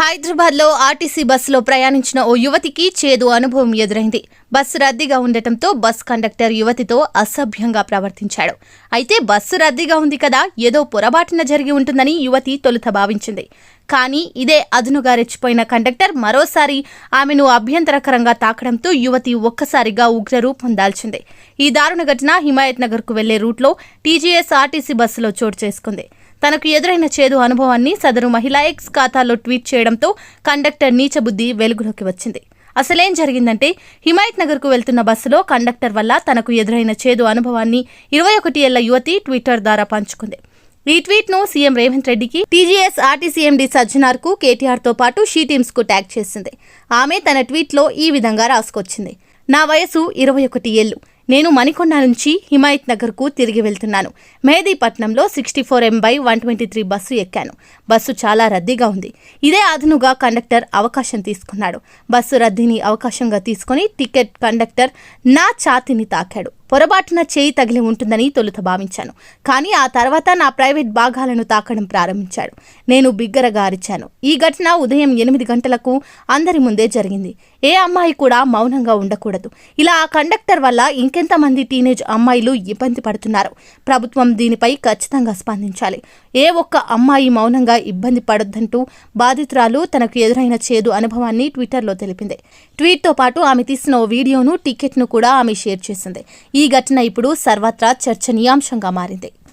హైదరాబాద్లో ఆర్టీసీ బస్సులో ప్రయాణించిన ఓ యువతికి చేదు అనుభవం ఎదురైంది. బస్సు రద్దీగా ఉండటంతో బస్ కండక్టర్ యువతితో అసభ్యంగా ప్రవర్తించాడు. అయితే బస్సు రద్దీగా ఉంది కదా ఏదో పొరపాటున జరిగి ఉంటుందని యువతి తొలుత భావించింది. కానీ ఇదే అదునుగా రెచ్చిపోయిన కండక్టర్ మరోసారి ఆమెను అభ్యంతరకరంగా తాకడంతో యువతి ఒక్కసారిగా ఉగ్రరూపం దాల్చింది. ఈ దారుణ ఘటన హిమాయత్ నగర్కు వెళ్ళే రూట్లో టీజీఎస్ ఆర్టీసీ బస్సులో చోటు చేసుకుంది. తనకు ఎదురైన చేదు అనుభవాన్ని సదరు మహిళ ఎక్స్ ఖాతాలో ట్వీట్ చేయడంతో కండక్టర్ నీచబుద్ధి వెలుగులోకి వచ్చింది. అసలేం జరిగిందంటే హిమాయత్ నగర్కు వెళ్తున్న బస్సులో కండక్టర్ వల్ల తనకు ఎదురైన చేదు అనుభవాన్ని ఇరవై ఒకటి ఏళ్ళ యువతి ట్విట్టర్ ద్వారా పంచుకుంది. ఈ ట్వీట్ను సీఎం రేవంత్ రెడ్డికి టీజీఎస్ ఆర్టీసీ ఎండీ సజ్జనార్కు కేటీఆర్తో పాటు షీ టీమ్స్కు ట్యాగ్ చేసింది. ఆమె తన ట్వీట్లో ఈ విధంగా రాసుకొచ్చింది. నా వయసు ఇరవై ఒకటి ఏళ్ళు నేను మణికొండ నుంచి హిమాయత్ నగర్కు తిరిగి వెళ్తున్నాను. మెహదీపట్నంలో sixty four M by one twenty three bus ఎక్కాను. బస్సు చాలా రద్దీగా ఉంది. ఇదే అదనుగా కండక్టర్ అవకాశం తీసుకున్నాడు. బస్సు రద్దీని అవకాశంగా తీసుకుని టికెట్ కండక్టర్ నా ఛాతిని తాకాడు. పొరపాటున చేయి తగిలి ఉంటుందని తొలుత భావించాను. కానీ ఆ తర్వాత నా ప్రైవేట్ భాగాలను తాకడం ప్రారంభించాడు. నేను బిగ్గరగా అరిచాను. ఈ ఘటన ఉదయం ఎనిమిది గంటలకు అందరి ముందే జరిగింది. ఏ అమ్మాయి కూడా మౌనంగా ఉండకూడదు. ఇలా ఆ కండక్టర్ వల్ల ఇంకెంతమంది టీనేజ్ అమ్మాయిలు ఇబ్బంది పడుతున్నారు? ప్రభుత్వం దీనిపై ఖచ్చితంగా స్పందించాలి. ఏ ఒక్క అమ్మాయి మౌనంగా ఇబ్బంది పడొద్దంటూ బాధితురాలు తనకు ఎదురైన చేదు అనుభవాన్ని ట్విట్టర్లో తెలిపింది. ట్వీట్తో పాటు ఆమె తీసిన ఓ వీడియోను టికెట్ను కూడా ఆమె షేర్ చేసింది. ఈ ఘటన ఇప్పుడు సర్వత్రా చర్చనీయాంశంగా మారింది.